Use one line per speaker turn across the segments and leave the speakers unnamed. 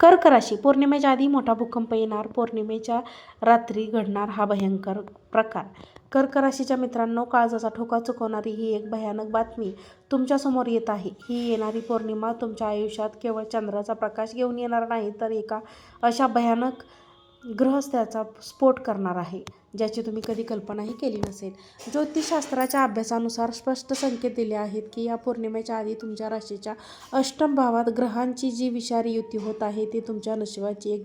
कर्क राशी पौर्णिमेच्या आधी मोठा भूकंप येणार पौर्णिमेच्या रात्री घडणार हा भयंकर प्रकार. कर्क राशीच्या मित्रांनो काळजाचा ठोका चुकवणारी ही एक भयानक बातमी तुमच्यासमोर येत आहे. ही येणारी पौर्णिमा तुमच्या आयुष्यात केवळ चंद्राचा प्रकाश घेऊन येणार नाही तर एका अशा भयानक ग्रहस्थ्याचा स्फोट करणार आहे. ज्याची तुम्ही कधी कल्पनाही केली नसेल. ज्योतिषशास्त्राच्या अभ्यासानुसार स्पष्ट संकेत दिले आहेत की या पौर्णिमेच्या आधी तुमच्या राशीच्या अष्टम भावात ग्रहांची जी विषारी युती होत आहे ती तुमच्या नशिबाची एक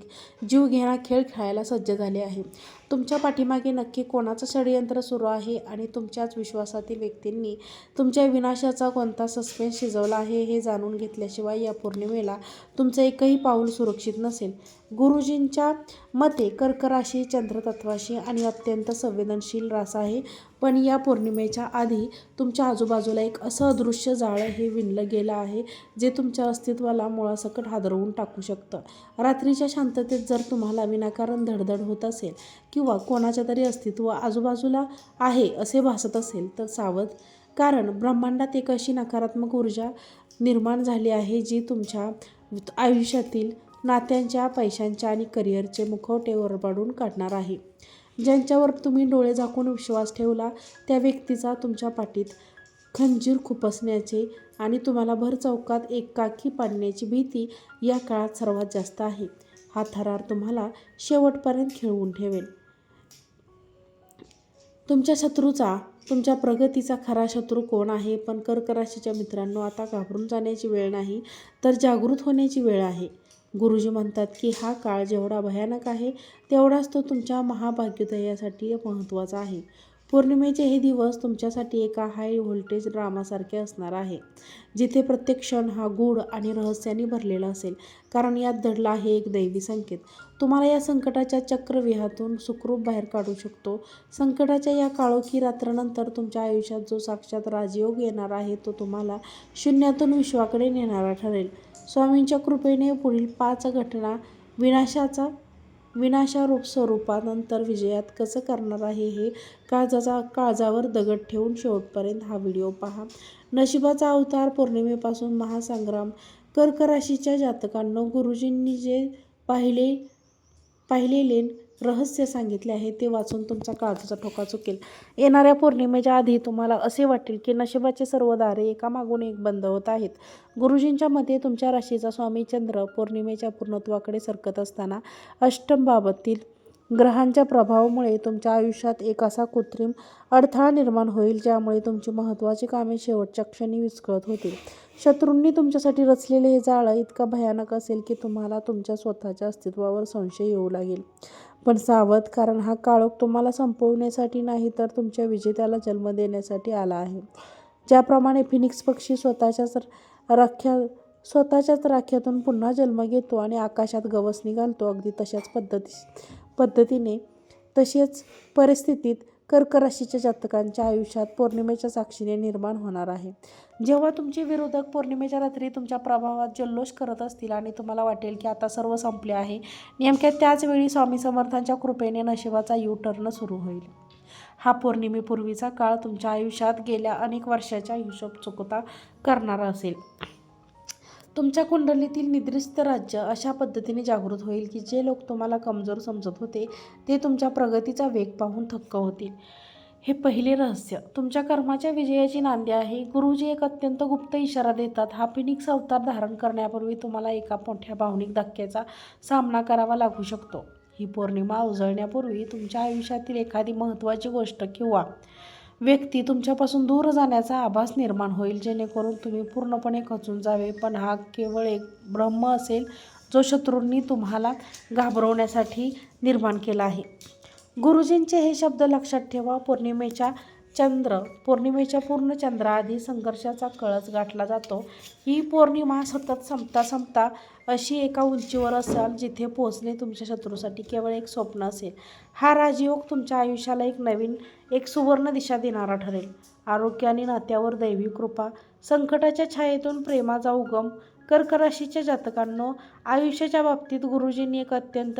जीवघेणा खेळ खेळायला सज्ज झाले आहे. तुमच्या पाठीमागे नक्की कोणाचं षडयंत्र सुरू आहे आणि तुमच्याच विश्वासातील व्यक्तींनी तुमच्या विनाशाचा कोणता सस्पेन्स शिजवला आहे हे जाणून घेतल्याशिवाय या पौर्णिमेला तुमचं एकही पाऊल सुरक्षित नसेल. गुरुजींच्या मते कर्क राशी चंद्रतत्वाशी आणि अत्यंत संवेदनशील रास आहे. पण या पौर्णिमेच्या आधी तुमच्या आजूबाजूला एक असं अदृश्य जाळं हे विणलं गेलं आहे जे तुमच्या अस्तित्वाला मुळासकट हादरवून टाकू शकतं. रात्रीच्या शांततेत जर तुम्हाला विनाकारण धडधड होत असेल किंवा कोणाच्या तरी अस्तित्व आजूबाजूला आहे असे भासत असेल तर सावध. कारण ब्रह्मांडात एक अशी नकारात्मक ऊर्जा निर्माण झाली आहे जी तुमच्या आयुष्यातील नात्यांच्या पैशांच्या आणि करिअरचे मुखवटे ओरबाडून काढणार आहे. ज्यांच्यावर तुम्ही डोळे झाकून विश्वास ठेवला त्या व्यक्तीचा तुमच्या पाठीत खंजीर खुपसण्याचे आणि तुम्हाला भर चौकात एकाकी पाडण्याची भीती या काळात सर्वात जास्त आहे. हा थरार तुम्हाला शेवटपर्यंत खेळवून ठेवेल. तुमच्या शत्रूचा तुमच्या प्रगतीचा खरा शत्रू कोण आहे? पण कर्कराशीच्या मित्रांनो आता घाबरून जाण्याची वेळ नाही तर जागृत होण्याची वेळ आहे. गुरुजी म्हणतात की हा काळ जेवढा भयानक आहे तेवढाच तो तुमच्या महाभाग्योदयासाठी महत्त्वाचा आहे. पौर्णिमेचे हे दिवस तुमच्यासाठी एका हाय व्होल्टेज ड्रामासारखे असणार आहे. जिथे प्रत्येक क्षण हा गूढ आणि रहस्याने भरलेला असेल. कारण यात दडला आहे एक दैवी संकेत. तुम्हाला या संकटाच्या चक्रव्यूहातून सुखरूप बाहेर काढू शकतो. संकटाच्या या काळोखी रात्रनंतर तुमच्या आयुष्यात जो साक्षात राजयोग येणार आहे तो तुम्हाला शून्यातून विश्वाकडे नेणारा ठरेल. स्वामींच्या कृपेने पुढील पाच घटना विनाशाचा विनाशारूप स्वरूपानंतर विजयात कसं करणार आहे हे काळजाचा काळजावर दगड ठेवून शेवटपर्यंत हा व्हिडिओ पहा. नशिबाचा अवतार पौर्णिमेपासून महासंग्राम कर्क राशीच्या जातकांना गुरुजींनी जे पाहिले पाहिलेले रहस्य सांगितले आहे ते वाचून तुमचा काळजाचा ठोका चुकेल. येणाऱ्या पौर्णिमेच्या आधी तुम्हाला असे वाटेल की नशिबाचे सर्व दारे एकामागून एक बंद होत आहेत. गुरुजींच्या मते तुमच्या राशीचा स्वामी चंद्र पौर्णिमेच्या पूर्णत्वाकडे सरकत असताना अष्टमबाबतील ग्रहांच्या प्रभावामुळे तुमच्या आयुष्यात एक असा कृत्रिम अडथळा निर्माण होईल ज्यामुळे तुमची महत्त्वाची कामे शेवटच्या क्षणी विस्कळत होतील. शत्रूंनी तुमच्यासाठी रचलेले हे जाळं इतका भयानक असेल की तुम्हाला तुमच्या स्वतःच्या अस्तित्वावर संशय येऊ लागेल. पण सावध कारण हा काळोख तुम्हाला संपवण्यासाठी नाही तर तुमच्या विजेत्याला जन्म देण्यासाठी आला आहे. ज्याप्रमाणे फिनिक्स पक्षी स्वतःच्याच राख्या स्वतःच्याच राख्यातून पुन्हा जन्म घेतो आणि आकाशात गवस निघालतो अगदी तशाच पद्धती पद्धतीने तसेच परिस्थितीत कर्क राशीच्या जातकांच्या आयुष्यात पौर्णिमेच्या साक्षीने निर्माण होणार आहे. जेव्हा तुमचे विरोधक पौर्णिमेच्या रात्री तुमच्या प्रभावात जल्लोष करत असतील आणि तुम्हाला वाटेल की आता सर्व संपले आहे नेमक्या त्याचवेळी स्वामी समर्थांच्या कृपेने नशिबाचा यू टर्न सुरू होईल. हा पौर्णिमेपूर्वीचा काळ तुमच्या आयुष्यात गेल्या अनेक वर्षाच्या हिशोब चुकता करणारा असेल. तुमच्या कुंडलीतील निद्रिस्त राज्य अशा पद्धतीने जागृत होईल की जे लोक तुम्हाला कमजोर समजत होते ते तुमच्या प्रगतीचा वेग पाहून थक्क होतील. हे पहिले रहस्य. तुमच्या कर्माच्या विजयाची नांदी आहे. गुरुजी एक अत्यंत गुप्त इशारा देतात. हा फिनिक्स अवतार धारण करण्यापूर्वी तुम्हाला एका मोठ्या भावनिक धक्क्याचा सामना करावा लागू शकतो. ही पौर्णिमा उजळण्यापूर्वी तुमच्या आयुष्यातील एखादी महत्त्वाची गोष्ट किंवा व्यक्ती तुमच्यापासून दूर जाण्याचा आभास निर्माण होईल. जेणेकरून तुम्ही पूर्णपणे खचून जावे. पण हा केवळ एक ब्रह्म असेल जो शत्रूंनी तुम्हाला घाबरवण्यासाठी निर्माण केला आहे. गुरुजींचे हे शब्द लक्षात ठेवा. पौर्णिमेच्या चंद्र पौर्णिमेच्या पूर्ण चंद्राआधी संघर्षाचा कळस गाठला जातो. ही पौर्णिमा सतत संपता संपता अशी एका उंचीवर असाल जिथे पोहोचणे तुमच्या शत्रूसाठी केवळ एक स्वप्न असेल. हा राजयोग तुमच्या आयुष्याला एक नवीन एक सुवर्ण दिशा देणारा ठरेल. आरोग्य आणि नात्यावर दैवी कृपा संकटाच्या छायेतून प्रेमाचा उगम कर्क राशीच्या जातकांनो आयुष्याच्या बाबतीत गुरुजींनी एक अत्यंत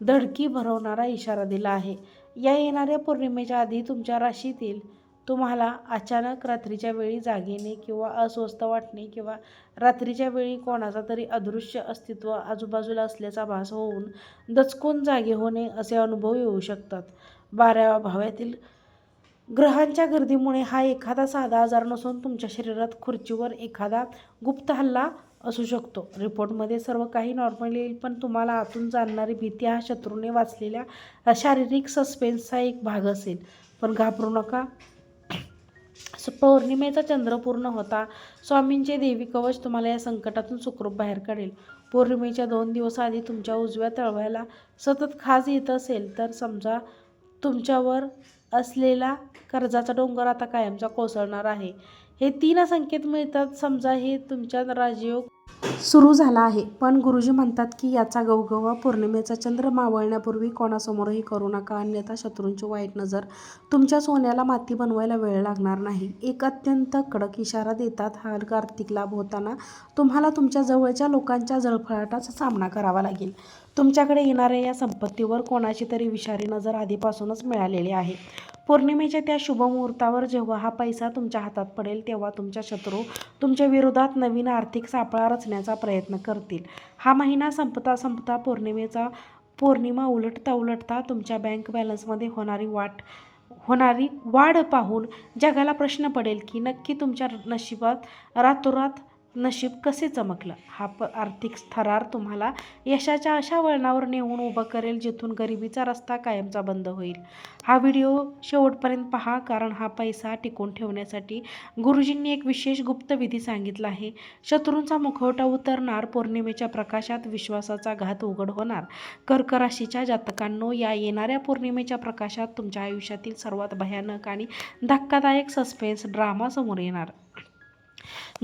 धडकी भरवणारा इशारा दिला आहे. या येणाऱ्या पौर्णिमेच्या आधी तुमच्या राशीतील तुम्हाला अचानक रात्रीच्या वेळी जागेने किंवा अस्वस्थ वाटणे किंवा रात्रीच्या वेळी कोणाचा तरी अदृश्य अस्तित्व आजूबाजूला असल्याचा भास होऊन दचकून जागे होणे असे अनुभव येऊ शकतात. बाराव्या भाव्यातील ग्रहांच्या गर्दीमुळे हा एखादा साधा आजार नसून तुमच्या शरीरात खुर्चीवर एखादा गुप्त हल्ला असू शकतो. रिपोर्टमध्ये सर्व काही नॉर्मल येईल पण तुम्हाला आतून जाणणारी भीती हा शत्रूने वाचलेल्या शारीरिक सस्पेन्सचा एक भाग असेल. पण घाबरू नका. पौर्णिमेचा चंद्र पूर्ण होता. स्वामींचे देवी कवच तुम्हाला या संकटातून सुखरूप बाहेर काढेल. पौर्णिमेच्या दोन दिवस आधी तुमच्या उजव्या तळव्याला सतत खाज येत असेल तर समजा तुमच्यावर असलेला कर्जाचा डोंगर आता कायमचा कोसळणार आहे. हे तीन संकेत मिळतात. समजा हे तुमच्या राजयोग सुरू झाला आहे. पण गुरुजी म्हणतात की याचा गवगवा पौर्णिमेचा चंद्र मावळण्यापूर्वी कोणासमोरही करू नका. अन्यथा शत्रूंची वाईट नजर तुमच्या सोन्याला माती बनवायला वेळ लागणार नाही. एक अत्यंत कडक इशारा देतात हा आर्थिक लाभ होताना. तुम्हाला तुमच्या जवळच्या लोकांच्या जळफळाटाचा सामना करावा लागेल. तुमच्याकडे येणाऱ्या या संपत्तीवर कोणाची तरी विषारी नजर आधीपासूनच मिळालेली आहे. पौर्णिमेच्या त्या शुभ मुहूर्तावर जेव्हा हा पैसा तुमच्या हातात पडेल तेव्हा तुमच्या शत्रू तुमच्या विरोधात नवीन आर्थिक सापळा रचण्याचा प्रयत्न करतील. हा महिना संपता संपता पौर्णिमेचा पौर्णिमा उलटता उलटता तुमच्या बँक बॅलन्समध्ये होणारी वाट होणारी वाढ पाहून जगाला प्रश्न पडेल की नक्की तुमच्या नशिबात रातोरात नशीब कसे चमकलं? हा प आर्थिक थरार तुम्हाला यशाच्या अशा वळणावर नेऊन उभं करेल जिथून गरिबीचा रस्ता कायमचा बंद होईल. हा व्हिडिओ शेवटपर्यंत पहा कारण हा पैसा टिकून ठेवण्यासाठी गुरुजींनी एक विशेष गुप्त विधी सांगितला आहे. शत्रूंचा मुखवटा उतरणार पौर्णिमेच्या प्रकाशात विश्वासाचा घात उघड होणार. कर्क राशीच्या जातकांनो या येणाऱ्या पौर्णिमेच्या प्रकाशात तुमच्या आयुष्यातील सर्वात भयानक आणि धक्कादायक सस्पेन्स ड्रामा समोर येणार.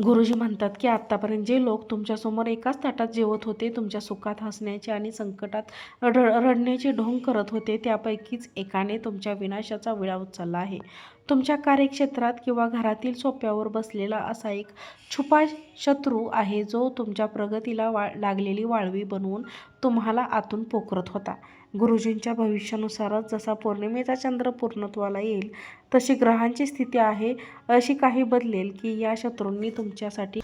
गुरुजी म्हणतात की आत्तापर्यंत जे लोक तुमच्यासमोर एकाच ताटात जेवत होते तुमच्या सुखात हसण्याचे आणि संकटात रड रडण्याचे ढोंग करत होते त्यापैकीच एकाने तुमच्या विनाशाचा विळा उचलला आहे. तुमच्या कार्यक्षेत्रात किंवा घरातील सोप्यावर बसलेला असा एक छुपा शत्रू आहे जो तुमच्या प्रगतीला वा लागलेली वाळवी बनवून तुम्हाला आतून पोखरत होता. गुरुजींच्या भविष्यानुसारच जसा पौर्णिमेचा चंद्र पूर्णत्वाला येईल तशी ग्रहांची स्थिती आहे अशी काही बदलेल की या शत्रूंनी तुमच्यासाठी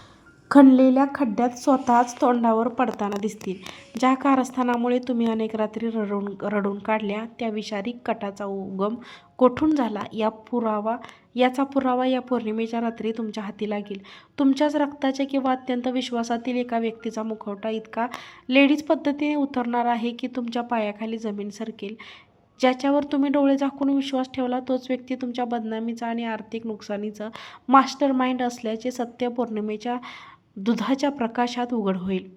खणलेल्या खड्ड्यात स्वतःच तोंडावर पडताना दिसतील. ज्या कारस्थानामुळे तुम्ही अनेक रात्री रडून रडून काढल्या त्या विषारी कटाचा उगम कोठून झाला? या पुरावा याचा पुरावा या पौर्णिमेच्या रात्री तुमच्या हाती लागेल. तुमच्याच रक्ताच्या किंवा अत्यंत विश्वासातील एका व्यक्तीचा मुखवटा इतका लेडीज पद्धतीने उतरणार आहे की तुमच्या पायाखाली जमीन सरकेल. ज्याच्यावर तुम्ही डोळे झाकून विश्वास ठेवला तोच व्यक्ती तुमच्या बदनामीचा आणि आर्थिक नुकसानीचं मास्टर माइंड असल्याचे सत्य पौर्णिमेच्या दुधाच्या प्रकाशात उघड होईल.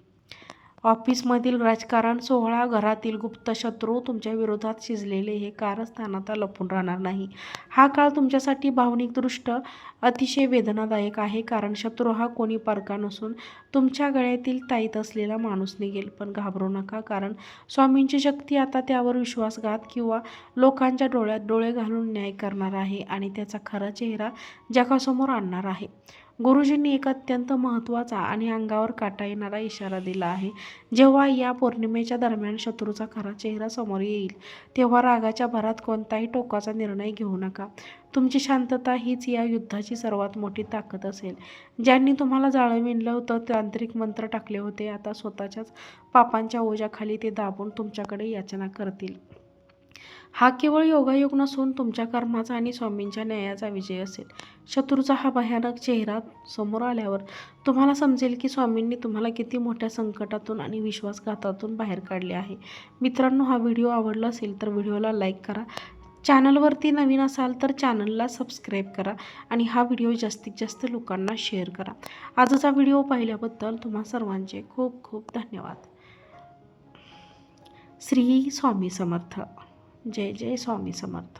ऑफिसमधील राजकारण सोहळा घरातील गुप्त शत्रू तुमच्या विरोधात शिजलेले हे कारस्थान आता लपून राहणार नाही. हा काळ तुमच्यासाठी भावनिकदृष्ट अतिशय वेदनादायक आहे कारण शत्रू हा कोणी परका नसून तुमच्या गळ्यातील ताईत असलेला माणूस निघेल. पण घाबरू नका कारण स्वामींची शक्ती आता त्यावर विश्वासघात किंवा लोकांच्या डोळ्यात डोळे घालून न्याय करणार आहे आणि त्याचा खरा चेहरा जगासमोर आणणार आहे. गुरुजींनी एक अत्यंत महत्त्वाचा आणि अंगावर काटा येणारा इशारा दिला आहे. जेव्हा या पौर्णिमेच्या दरम्यान शत्रूचा खरा चेहरा समोर येईल तेव्हा रागाच्या भरात कोणताही टोकाचा निर्णय घेऊ नका. तुमची शांतता हीच या युद्धाची सर्वात मोठी ताकद असेल. ज्यांनी तुम्हाला जाळं विणलं होतं तांत्रिक मंत्र टाकले होते आता स्वतःच्याच पापांच्या ओझ्याखाली ते दाबून तुमच्याकडे याचना करतील. हा केवळ योगायोग नसून तुमच्या कर्माचा आणि स्वामींच्या न्यायाचा विजय असेल. शत्रूचा हा भयानक चेहरा समोर आल्यावर तुम्हाला समजेल की स्वामींनी तुम्हाला किती मोठ्या संकटातून आणि विश्वासघातातून बाहेर काढले आहे. मित्रांनो हा व्हिडिओ आवडला असेल तर व्हिडिओला लाईक करा. चॅनलवरती नवीन असाल तर चॅनलला सबस्क्राईब करा आणि हा व्हिडिओ जास्तीत जास्त लोकांना शेअर करा. आजचा व्हिडिओ पाहिल्याबद्दल तुम्हा सर्वांचे खूप खूप धन्यवाद. श्री स्वामी समर्थ. जय जय स्वामी समर्थ.